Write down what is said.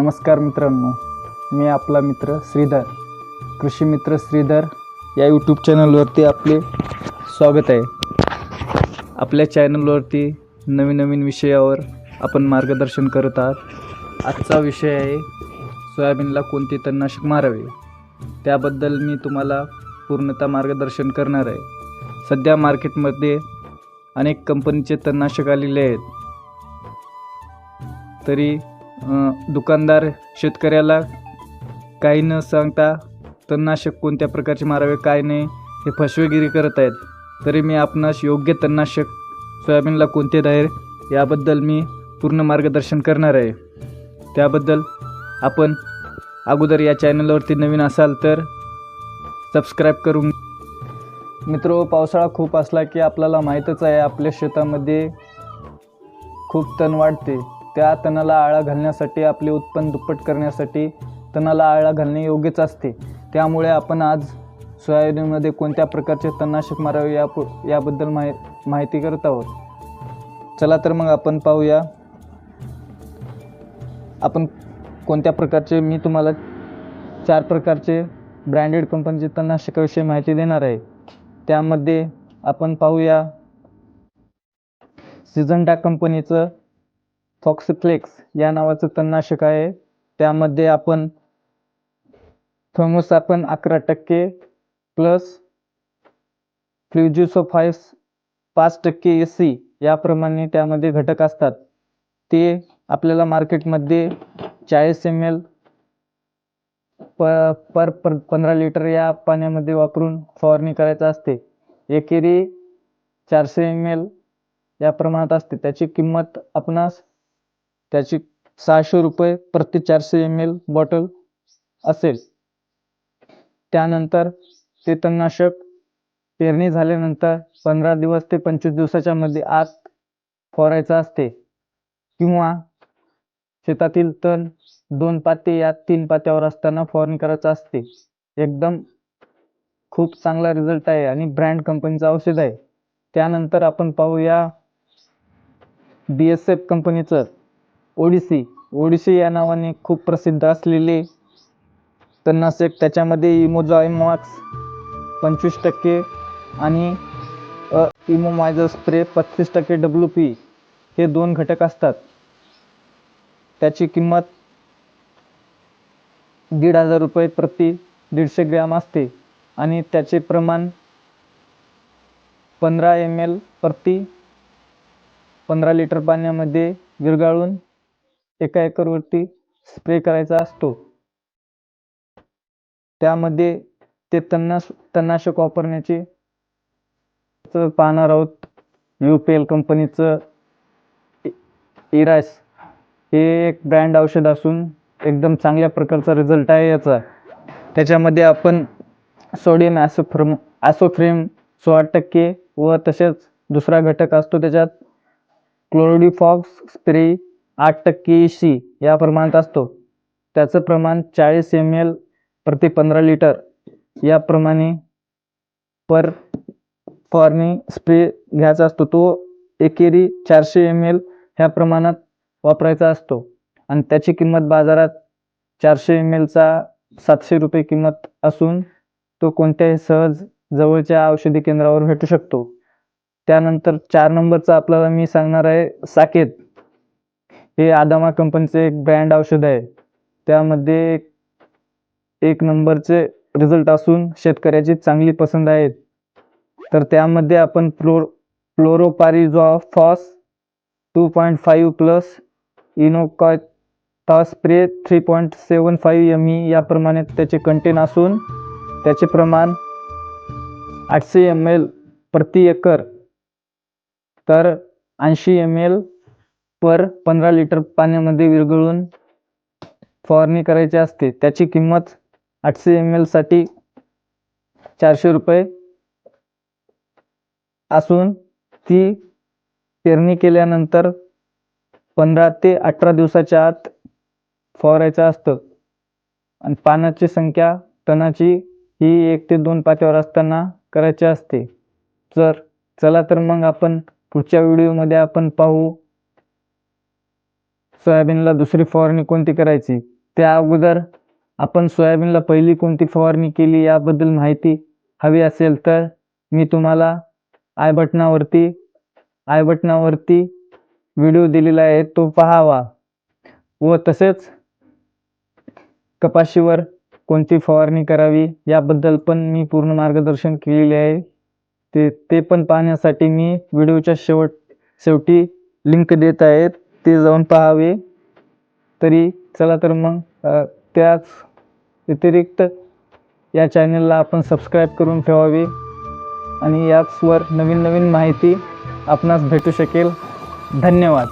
नमस्कार मित्रांनो मी आपला मित्र श्रीधर कृषी मित्र श्रीधर या यूट्यूब चॅनलवरती आपले स्वागत आहे. आपल्या चॅनलवरती नवीन नवीन विषयावर आपण मार्गदर्शन करत आहात. आजचा विषय आहे सोयाबीनला कोणते तणनाशक मारावे? त्याबद्दल मी तुम्हाला पूर्णतः मार्गदर्शन करणार आहे. सध्या मार्केटमध्ये अनेक कंपनीचे तणनाशक आलेले आहेत. तरी दुकानदार शेतकऱ्याला काही न सांगता तणनाशक कोणत्या प्रकारचे मारावे काय नाही हे फसवेगिरी करत आहेत. तरी मी आपणास योग्य तणनाशक सोयाबीनला कोणते दायर याबद्दल मी पूर्ण मार्गदर्शन करणार आहे. त्याबद्दल आपण अगोदर या चॅनलवरती नवीन असाल तर सबस्क्राईब करून मित्र पावसाळा खूप असला की आपल्याला माहीतच आहे आपल्या शेतामध्ये खूप तण वाढते. त्या तणाला आळा घालण्यासाठी आपले उत्पन्न दुप्पट करण्यासाठी तणाला आळा घालणे योग्यच असते. त्यामुळे आपण आज सोयाबीनमध्ये कोणत्या प्रकारचे तणनाशक मारावे या याबद्दल माहि माहिती करत आहोत. चला तर मग आपण पाहूया आपण कोणत्या प्रकारचे मी तुम्हाला चार प्रकारचे ब्रँडेड कंपनीचे तणनाशकाविषयी माहिती देणार आहे. त्यामध्ये आपण पाहूया सिजंटा कंपनीचं फॉक्सफ्लेक्स या नावाचं तणनाशक आहे. त्यामध्ये आपण थर्मोस आपण अकरा टक्के प्लस फ्ल्युजिसोफाईस पाच टक्के एस सी याप्रमाणे त्यामध्ये घटक असतात. ते आपल्याला मार्केटमध्ये चाळीस एम एल प पर पर पंधरा लिटर या पाण्यामध्ये वापरून फवारणी करायचं असते. एकेरी चारशे एम एल या प्रमाणात असते. त्याची किंमत आपणास त्याची सहाशे रुपये प्रति चारशे एम एल बॉटल असेल. त्यानंतर ते तणनाशक पेरणी झाल्यानंतर पंधरा दिवस ते पंचवीस दिवसाच्या मध्ये आत फवारायचं असते किंवा शेतातील तण दोन पाते या तीन पात्यावर असताना फवारणी करायचं असते. एकदम खूप चांगला रिझल्ट आहे आणि ब्रँड कंपनीचं औषध आहे. त्यानंतर आपण पाहूया बी एस एफ कंपनीचं ओडिसी. ओडिसी या नावाने खूप प्रसिद्ध असलेले तणनाशक त्याच्यामध्ये इमोझॉयमॉक्स पंचवीस टक्के आणि इमोमायझर स्प्रे पस्तीस टक्के डब्ल्यू पी हे दोन घटक असतात. त्याची किंमत दीड हजार रुपये प्रति दीडशे ग्रॅम असते आणि त्याचे प्रमाण पंधरा एम एल प्रति पंधरा लिटर पाण्यामध्ये विरघळून एका एकरवरती स्प्रे करायचा असतो. त्यामध्ये ते तणनाश तणनाशक वापरण्याचे पाहणार आहोत. यू पी एल कंपनीचं इरास हे एक ब्रँड औषध असून एकदम चांगल्या प्रकारचा रिझल्ट आहे याचा. त्याच्यामध्ये आपण सोडियम ॲसोफ्रम ॲसोफ्रेम सोळा टक्के व तसेच दुसरा घटक असतो त्याच्यात क्लोरोडिफॉक्स स्प्रे आठ टक्के सी या प्रमाणात असतो. त्याचं प्रमाण चाळीस एम एल प्रति पंधरा लिटर याप्रमाणे पर फवारणी स्प्रे घ्यायचा असतो. तो एकेरी चारशे एम एल ह्या प्रमाणात वापरायचा असतो. आणि त्याची किंमत बाजारात चारशे एम एलचा सातशे रुपये किंमत असून तो कोणत्याही सहज जवळच्या औषधी केंद्रावर भेटू शकतो. त्यानंतर चार नंबरचा आपल्याला मी सांगणार आहे साकेत. हे आदामा कंपनीचे एक ब्रँड औषध आहे. त्यामध्ये एक नंबरचे रिझल्ट असून शेतकऱ्याची चांगली पसंत आहेत. तर त्यामध्ये आपण फ्लोर फ्लोरोपारिझॉफॉस two point five plus इनोकॉटा spray three point seven five M E याप्रमाणे त्याचे कंटेन असून त्याचे प्रमाण आठशे एम एल प्रति एकर. तर ऐंशी एम एल पर पंधरा लिटर पाण्यामध्ये विरघळून फवारणी करायची असते. त्याची किंमत आठशे एम एलसाठी चारशे रुपये असून ती पेरणी केल्यानंतर पंधरा ते अठरा दिवसाच्या आत फवारायचं असतं. आणि पानाची संख्या टनाची ही एक ते दोन पात्यावर असताना करायची असते. तर चला तर मग आपण पुढच्या व्हिडिओमध्ये आपण पाहू सोयाबीनला दुसरी फवारणी कोणती करायची? त्या अगोदर आपण सोयाबीनला पहिली कोणती फवारणी केली याबद्दल माहिती हवी असेल तर मी तुम्हाला आय बटनावरती आय बटनावरती व्हिडिओ दिलेला आहे तो पाहावा. व तसेच कपाशीवर कोणती फवारणी करावी याबद्दल पण मी पूर्ण मार्गदर्शन केलेले आहे. ते ते पण पाहण्यासाठी मी व्हिडिओच्या शेवट शेवटी लिंक देत आहेत ते जाऊन पाहावे. तरी चला तर मग त्याच व्यतिरिक्त या चॅनलला आपण सबस्क्राईब करून ठेवावे आणि याचवर नवीन नवीन माहिती आपणास भेटू शकेल. धन्यवाद.